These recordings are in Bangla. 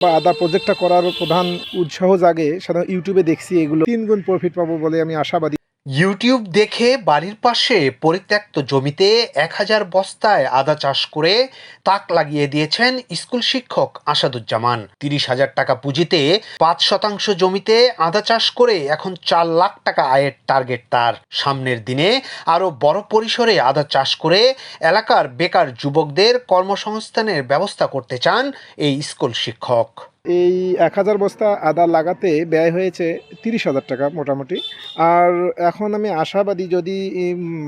বা আদার প্রজেক্টটা করার প্রধান উৎসাহ জাগে সাধারণত ইউটিউবে দেখছি এগুলো। তিন গুণ প্রফিট পাবো বলে আমি আশাবাদী। ইউটিউব দেখে বাড়ির পাশে পরিত্যক্ত জমিতে এক হাজার বস্তায় আদা চাষ করে তাক লাগিয়ে দিয়েছেন স্কুল শিক্ষক আসাদুজ্জামান। তিরিশ হাজার টাকা পুঁজিতে পাঁচ শতাংশ জমিতে আদা চাষ করে এখন চার লাখ টাকা আয়ের টার্গেট তার। সামনের দিনে আরও বড় পরিসরে আদা চাষ করে এলাকার বেকার যুবকদের কর্মসংস্থানের ব্যবস্থা করতে চান এই স্কুল শিক্ষক। এই এক হাজার বস্তা আদা লাগাতে ব্যয় হয়েছে তিরিশ হাজার টাকা মোটামুটি। আর এখন আমি আশাবাদী যদি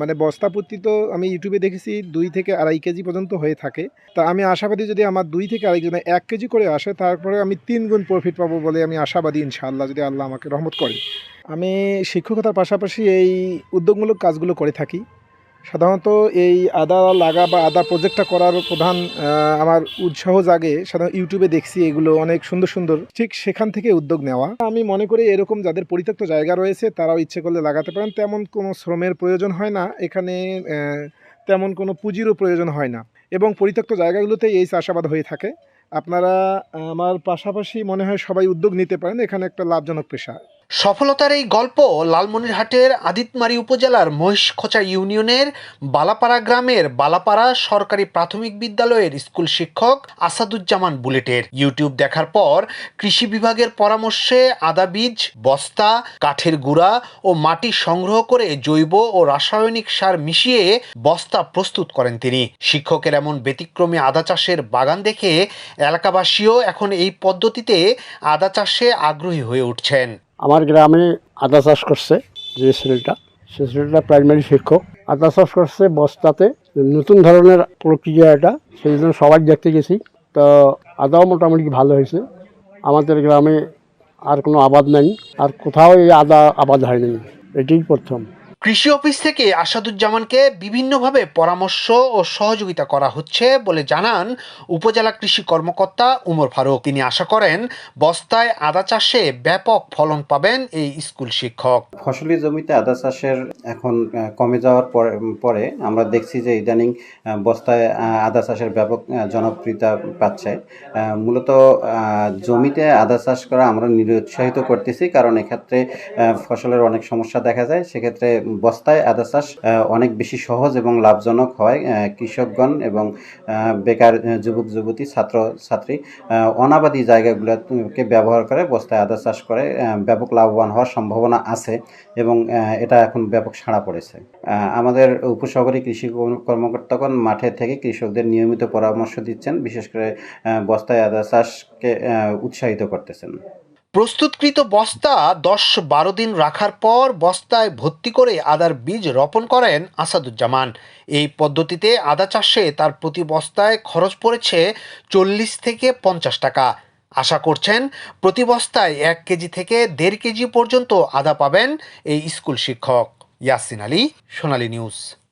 মানে বস্তা প্রতি তো আমি ইউটিউবে দেখেছি, দুই থেকে আড়াই কেজি পর্যন্ত হয়ে থাকে। তা আমি আশাবাদী যদি আমার দুই থেকে আড়াই কেজি এক কেজি করে আসে, তারপরে আমি তিন গুণ প্রফিট পাবো বলে আমি আশাবাদী ইনশাআল্লাহ, যদি আল্লাহ আমাকে রহমত করে। আমি শিক্ষকতার পাশাপাশি এই উদ্যোগমূলক কাজগুলো করে থাকি। সাধারণত এই আদা লাগা বা আদা প্রজেক্টটা করার প্রধান আমার উৎসাহ জাগে। সাধারণত ইউটিউবে দেখছি এগুলো অনেক সুন্দর সুন্দর। ঠিক সেখান থেকে উদ্যোগ নেওয়া। আমি মনে করি এরকম যাদের পরিত্যক্ত জায়গা রয়েছে, তারাও ইচ্ছে করলে লাগাতে পারেন। তেমন কোনো শ্রমের প্রয়োজন হয় না। এখানে তেমন কোনো পুঁজিরও প্রয়োজন হয় না। এবং পরিত্যক্ত জায়গাগুলোতে এই চাষাবাদ হয়ে থাকে। আপনারা, আমার পাশাপাশি মনে হয় সবাই উদ্যোগ নিতে পারেন। এখানে একটা লাভজনক পেশা। সফলতার এই গল্প লালমনিরহাটের আদিতমারি উপজেলার মহিষখোচা ইউনিয়নের বালাপাড়া গ্রামের বালাপাড়া সরকারি প্রাথমিক বিদ্যালয়ের স্কুল শিক্ষক আসাদুজ্জামান বুলেটের। ইউটিউব দেখার পর কৃষি বিভাগের পরামর্শে আদা বীজ, বস্তা, কাঠের গুঁড়া ও মাটি সংগ্রহ করে জৈব ও রাসায়নিক সার মিশিয়ে বস্তা প্রস্তুত করেন তিনি। শিক্ষকের এমন ব্যতিক্রমী আদা চাষের বাগান দেখে এলাকাবাসীও এখন এই পদ্ধতিতে আদা চাষে আগ্রহী হয়ে উঠছেন। আমার গ্রামে আদা চাষ করছে যে ছেলেটা। সে ছেলেটা প্রাইমারি শিক্ষক। আদা চাষ করছে বস্তাতে। নতুন ধরনের প্রক্রিয়া এটা। সেই জন্য সবাই দেখতে গেছি। তো আদাও মোটামুটি ভালো হয়েছে। আমাদের গ্রামে আর কোনো আবাদ নেই। আর কোথাও এই আদা আবাদ হয়নি। এটাই প্রথম। কৃষি অফিস থেকে আসাদুজ্জামানকে বিভিন্নভাবে পরামর্শ ও সহযোগিতা করা হচ্ছে বলে জানান উপজেলা কৃষি কর্মকর্তা উমর ফারুক। তিনি আশা করেন বস্তায় আদা চাষে ব্যাপক ফলন পাবেন এই স্কুল শিক্ষক। ফসলি জমিতে আদা চাষের এখন কমে যাওয়ার পরে আমরা দেখছি যে ইদানিং বস্তায় আদা চাষের ব্যাপক জনপ্রিয়তা পাচ্ছে। মূলত জমিতে আদা চাষ করা আমরা নিরুৎসাহিত করতেছি। কারণ এক্ষেত্রে ফসলের অনেক সমস্যা দেখা যায়। সেক্ষেত্রে বস্তায় আদা চাষ অনেক বেশি সহজ এবং লাভজনক হয় কৃষকগণ এবং বেকার যুবক, যুবতী, ছাত্র, ছাত্রী অনাবাদী জায়গাগুলোকে ব্যবহার করে বস্তায় আদা চাষ করে ব্যাপক লাভবান হওয়ার সম্ভাবনা আছে এবং এটা এখন ব্যাপক সাড়া পড়েছে। আমাদের উপসহকারী কৃষি কর্ম- কর্মকর্তাগণ মাঠে থেকে কৃষকদের নিয়মিত পরামর্শ দিচ্ছেন, বিশেষ করে বস্তায় আদা চাষকে উৎসাহিত করতেছেন। প্রস্তুতকৃত বস্তা দশ বারো দিন রাখার পর বস্তায় ভর্তি করে আদার বীজ রোপণ করেন আসাদুজ্জামান। এই পদ্ধতিতে আদা চাষে তার প্রতি বস্তায় খরচ পড়েছে চল্লিশ থেকে পঞ্চাশ টাকা। আশা করছেন প্রতি বস্তায় এক কেজি থেকে দেড় কেজি পর্যন্ত আদা পাবেন এই স্কুল শিক্ষক। ইয়াসিন আলী, সোনালী নিউজ।